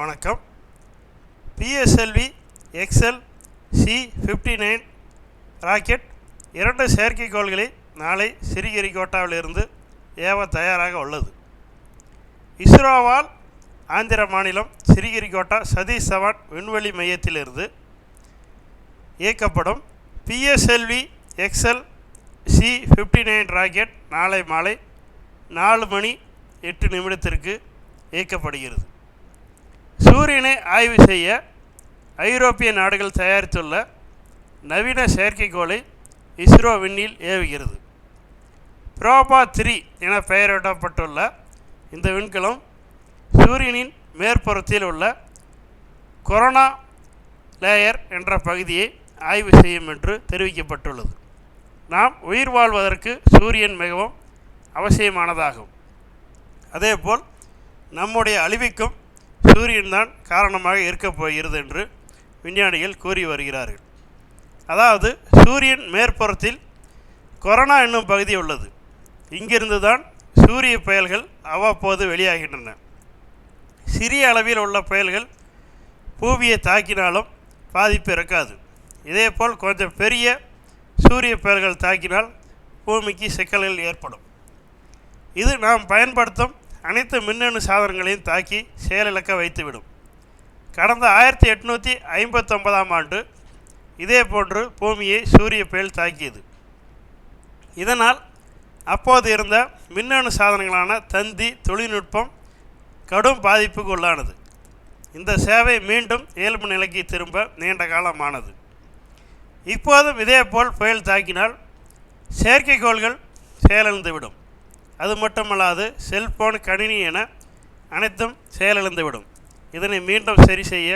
வணக்கம். PSLV XL C fifty nine rocket இரண்டு செயற்கைக்கோள்களை நாளை சிறிகரிகோட்டாவிலிருந்து ஏவ தயாராக உள்ளது. இஸ்ரோவால் ஆந்திர மாநிலம் சிறிகிரிகோட்டா சதீஷ் சவான் விண்வெளி மையத்திலிருந்து இயக்கப்படும் PSLV XL C fifty nine rocket நாளை மாலை நாலு மணி எட்டு நிமிடத்திற்கு இயக்கப்படுகிறது. சூரியனை ஆய்வு செய்ய ஐரோப்பிய நாடுகள் தயாரித்துள்ள நவீன செயற்கைக்கோளை இஸ்ரோ விண்ணில் ஏவுகிறது. புரோபா த்ரீ என பெயரிடப்பட்டுள்ள இந்த விண்கலம் சூரியனின் மேற்புறத்தில் உள்ள கொரோனா லேயர் என்ற பகுதியை ஆய்வு செய்யும் என்று தெரிவிக்கப்பட்டுள்ளது. நாம் உயிர் வாழ்வதற்கு சூரியன் மிகவும் அவசியமானதாகும். அதேபோல் நம்முடைய அழிவுக்கும் சூரியன்தான் காரணமாக இருக்கப் போகிறது என்று விஞ்ஞானிகள் கூறி வருகிறார்கள். அதாவது சூரியன் மேற்புறத்தில் கொரோனா என்னும் பகுதி உள்ளது. இங்கிருந்து தான் சூரிய புயல்கள் அவ்வப்போது வெளியாகின்றன. சிறிய அளவில் உள்ள புயல்கள் பூமியை தாக்கினாலும் பாதிப்பு இருக்காது. இதேபோல் கொஞ்சம் பெரிய சூரிய புயல்கள் தாக்கினால் பூமிக்கு சிக்கல்கள் ஏற்படும். இது நாம் பயன்படுத்தும் அனைத்து மின்னணு சாதனங்களையும் தாக்கி செயலிழக்க வைத்துவிடும். கடந்த ஆயிரத்தி எட்நூற்றி ஐம்பத்தொன்பதாம் ஆண்டு இதே போன்று பூமியை சூரிய புயல் தாக்கியது. இதனால் அப்போது இருந்த மின்னணு சாதனங்களான தந்தி தொழில்நுட்பம் கடும் பாதிப்புக்கு உள்ளானது. இந்த சேவை மீண்டும் இயல்பு நிலைக்கு திரும்ப நீண்ட காலமானது. இப்போதும் இதேபோல் புயல் தாக்கினால் செயற்கைக்கோள்கள் செயலிழந்துவிடும். அது மட்டுமல்லாது செல்போன் கணினி என அனைத்தும் செயலிழந்துவிடும். இதனை மீண்டும் சரி செய்ய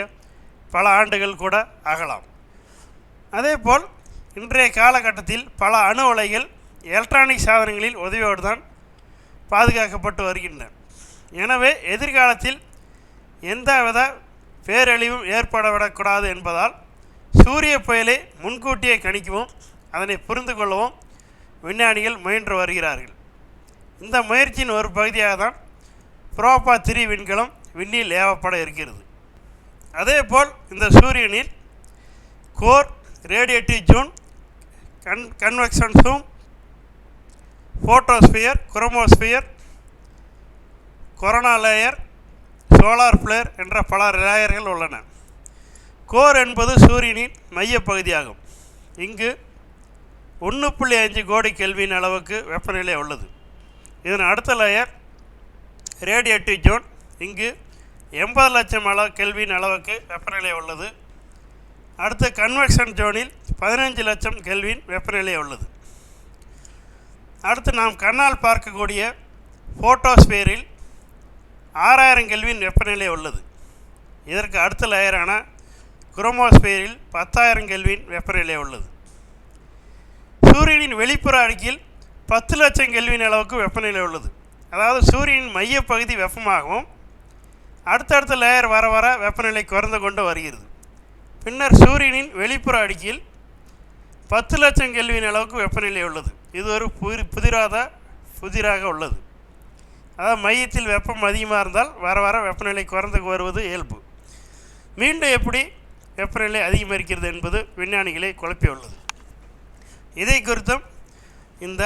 பல ஆண்டுகள் கூட ஆகலாம். அதேபோல் இன்றைய காலகட்டத்தில் பல அணு உலைகள் எலக்ட்ரானிக் சாதனங்களில் உதவியோடு தான் பாதுகாக்கப்பட்டு வருகின்றன. எனவே எதிர்காலத்தில் எந்தவித பேரழிவும் ஏற்படவிடக்கூடாது என்பதால் சூரிய புயலை முன்கூட்டியே கணிக்கவும் அதனை புரிந்து கொள்ளவும் விஞ்ஞானிகள் முயன்று வருகிறார்கள். இந்த முயற்சியின் ஒரு பகுதியாக தான் புரோபா திரி விண்கலம் விண்ணில் ஏவப்பட இருக்கிறது. அதேபோல் இந்த சூரியனில் core radiative zone con convection zone photosphere chromosphere corona layer solar flare என்ற பல லேயர்கள் உள்ளன. கோர் என்பது சூரியனின் மையப்பகுதியாகும் இங்கு ஒன்று புள்ளி அஞ்சு கோடி கெல்வியின் அளவுக்கு வெப்பநிலை உள்ளது. இதன் அடுத்த லேயர் ரேடியேட்டிவ் ஜோன் இங்கு எண்பது லட்சம் அளவு கெல்வின் அளவுக்கு வெப்பநிலை உள்ளது. அடுத்து கன்வெக்ஷன் ஜோனில் பதினஞ்சு லட்சம் கெல்வின் வெப்பநிலை உள்ளது. அடுத்து நாம் கண்ணால் பார்க்கக்கூடிய ஃபோட்டோஸ்பியரில் ஆறாயிரம் கெல்வின் வெப்பநிலை உள்ளது. இதற்கு அடுத்த லேயரான குரோமோஸ்பியரில் பத்தாயிரம் கெல்வின் வெப்பநிலை உள்ளது. சூரியனின் வெளிப்புற அடுக்கில் பத்து லட்சம் கெல்வின் அளவுக்கு வெப்பநிலை உள்ளது. அதாவது சூரியனின் மையப்பகுதி வெப்பமாகவும் அடுத்தடுத்த லேயர் வர வர வெப்பநிலை குறைந்து கொண்டு வருகிறது. பின்னர் சூரியனின் வெளிப்புற அடுக்கில் பத்து லட்சம் கெல்வின் அளவுக்கு வெப்பநிலை உள்ளது. இது ஒரு புதி புதிராத புதிராக உள்ளது. அதாவது மையத்தில் வெப்பம் அதிகமாக இருந்தால் வர வர வெப்பநிலை குறைந்து வருவது இயல்பு. மீண்டும் எப்படி வெப்பநிலை அதிகரிக்கிறது என்பது விஞ்ஞானிகளை குழப்பியுள்ளது. இதை குறித்தும் இந்த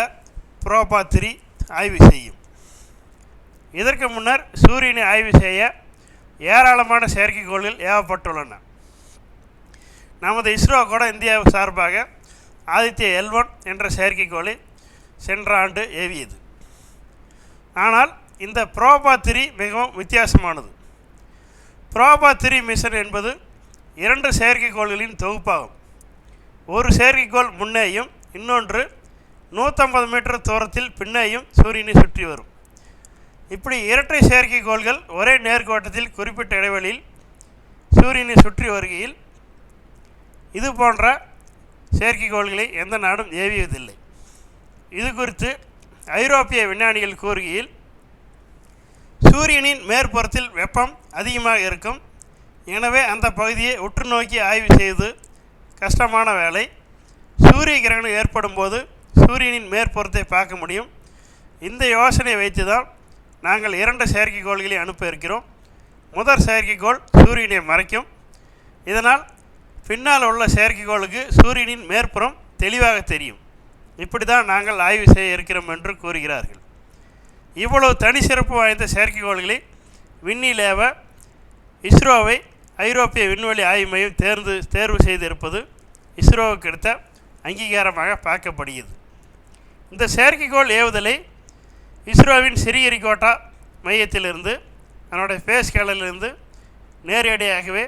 புரோபா த்ரீ ஆய்வு செய்யும். இதற்கு முன்னர் சூரியனை ஆய்வு செய்ய ஏராளமான செயற்கைக்கோள்கள் ஏவப்பட்டுள்ளன. நமது இஸ்ரோ கூட இந்தியா சார்பாக ஆதித்ய எல்வன் என்ற செயற்கைக்கோளை சென்ற ஆண்டு ஏவியது. ஆனால் இந்த புரோபா த்ரீ மிகவும் வித்தியாசமானது. புரோபா த்ரீ மிஷன் என்பது இரண்டு செயற்கைக்கோள்களின் தொகுப்பாகும். ஒரு செயற்கைக்கோள் முன்னேயும் இன்னொன்று நூற்றம்பது மீட்டர் தூரத்தில் பின்னேயும் சூரியனை சுற்றி வரும். இப்படி இரட்டை செயற்கைக்கோள்கள் ஒரே நேர்கோட்டத்தில் குறிப்பிட்ட இடைவெளியில் சூரியனை சுற்றி வருகையில் இது போன்ற செயற்கைக்கோள்களை எந்த நாடும் ஏவியதில்லை. இது குறித்து ஐரோப்பிய விஞ்ஞானிகள் கூறுகையில் சூரியனின் மேற்புறத்தில் வெப்பம் அதிகமாக இருக்கும். எனவே அந்த பகுதியை உற்று நோக்கி ஆய்வு செய்து கஷ்டமான வேலை. சூரிய கிரகணம் ஏற்படும் போது சூரியனின் மேற்புறத்தை பார்க்க முடியும். இந்த யோசனை வைத்து தான் நாங்கள் இரண்டு செயற்கைக்கோள்களை அனுப்ப இருக்கிறோம். முதற் செயற்கைக்கோள் சூரியனை மறைக்கும். இதனால் பின்னால் உள்ள செயற்கைக்கோளுக்கு சூரியனின் மேற்புறம் தெளிவாக தெரியும். இப்படி தான் நாங்கள் ஆய்வு செய்ய இருக்கிறோம் என்று கூறுகிறார்கள். இவ்வளவு தனி சிறப்பு வாய்ந்த செயற்கைக்கோள்களை விண்ணிலேவ இஸ்ரோவை ஐரோப்பிய விண்வெளி ஆய்வு மையம் தேர்ந்து தேர்வு செய்திருப்பது இஸ்ரோவுக்கு எடுத்த அங்கீகாரமாக பார்க்கப்படுகிறது. இந்த செயற்கைக்கோள் ஏவுதலை இஸ்ரோவின் சிறியரிகோட்டா மையத்திலிருந்து அதனுடைய ஃபேஸ் கேலரிலிருந்து நேரடியாகவே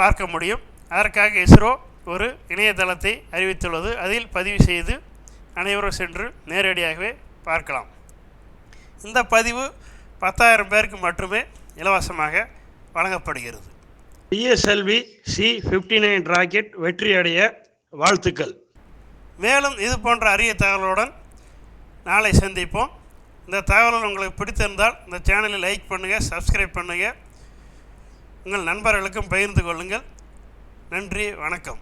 பார்க்க முடியும். அதற்காக இஸ்ரோ ஒரு இணையதளத்தை அறிவித்துள்ளது. அதில் பதிவு செய்து அனைவரும் சென்று நேரடியாகவே பார்க்கலாம். இந்த பதிவு பத்தாயிரம் பேருக்கு மட்டுமே இலவசமாக வழங்கப்படுகிறது. PSLV C fifty nine rocket வெற்றியடைய வாழ்த்துக்கள். மேலும் இது போன்ற அரிய தகவலுடன் நாளை சந்திப்போம். இந்த தகவல் உங்களுக்கு பிடித்திருந்தால் இந்த சேனலை லைக் பண்ணுங்கள் சப்ஸ்கிரைப் பண்ணுங்கள் உங்கள் நண்பர்களுக்கும் பகிர்ந்து கொள்ளுங்கள். நன்றி வணக்கம்.